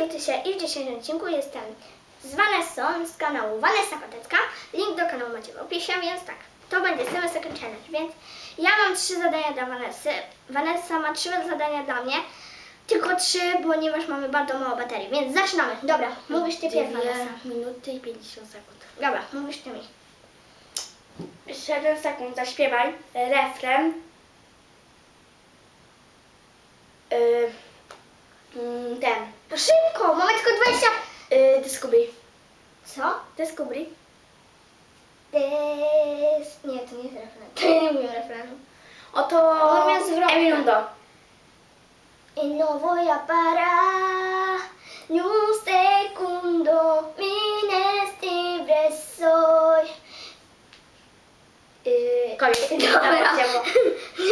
tu Tysia i w dzisiejszym odcinku jestem z Vanessą z kanału Vanessa Kotecka. Link do kanału macie w opisie, więc tak, to będzie 7 Second Challenge, więc ja mam trzy zadania dla Vanessy. Vanessa ma trzy zadania dla mnie, tylko trzy, ponieważ mamy bardzo mało baterii, więc zaczynamy. Dobra, mówisz ty pierwsza, Vanessa. minuty i 50 sekund. Dobra, mówisz ty mi. 7 sekund, zaśpiewaj refren. Szybko, mamy tylko 20... Yy, Discovery. Co? Discovery. Des... Nie, to nie jest refren. To ja nie mówię refrenu. Oto On miał zwrotkę. Emilundo. E no voy a parar ni un segundo, mi libre soy. Yy, Koniec. Dobra,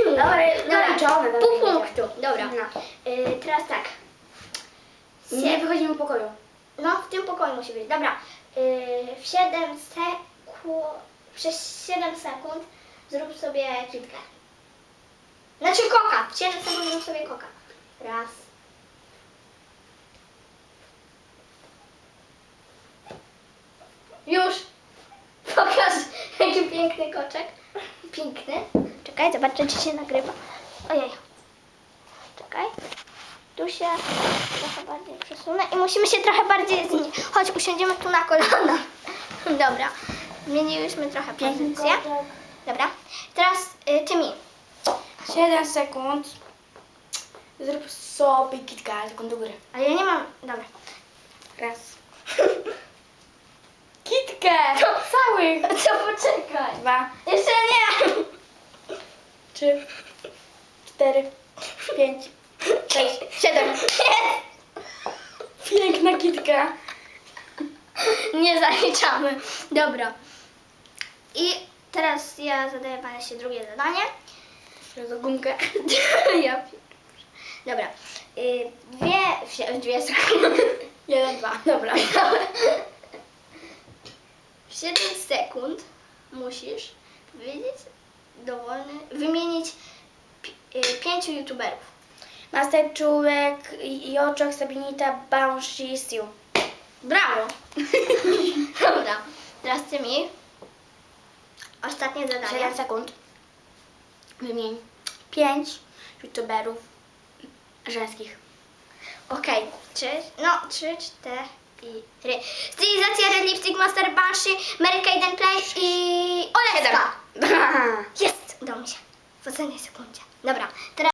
Dobra, dobra, dobra. Pół dobra, punktu, dobra. No. Yy, teraz tak. Nie Sie- wychodzimy z pokoju. no, w tym pokoju musi być. Dobra. Yy, w 7 sekund, przez 7 sekund zrób sobie kitkę. Znaczy koka. W 7 sekund zrób sobie koka. Raz. Już. Pokaż, jaki piękny koczek. Piękny. Czekaj, zobaczę, czy się nagrywa. Ojej. Czekaj. Tu się trochę bardziej przesunę i musimy się trochę bardziej zmienić. Chodź, usiądziemy tu na kolana. Dobra. Zmieniliśmy trochę pozycję. Dobra. Teraz y, ty mi. 7 sekund. Zrób sobie kitka, ale tylko do góry. Ale ja nie mam. Dobra. Raz. Kitkę! Cały! Co poczekaj. Dwa, Jeszcze nie. trzy, cztery, pięć, sześć, siedem. Piękna kitka. Nie zaliczamy. Dobra. I teraz ja zadaję się drugie zadanie. Teraz gumkę. ja Dobra. Y, dwie, wsi- dwie sekundy. Jeden, dwa. Dobra. W 7 sekund musisz powiedzieć dowolny, wymienić y, pięciu youtuberów. Master Czółek, Joczok, Sabinita, Banshee, Stew. Brawo! Dobra, teraz ty mi. Ostatnie zadanie. 7 sekund. Wymień pięć youtuberów żeńskich. Okej, trzy, no, trzy, cztery. Stylizacja Red Lipstick Master Banshee, Mary Kay Play i Oleska. Jest! Udało mi się. W ostatniej sekundzie. Dobra, teraz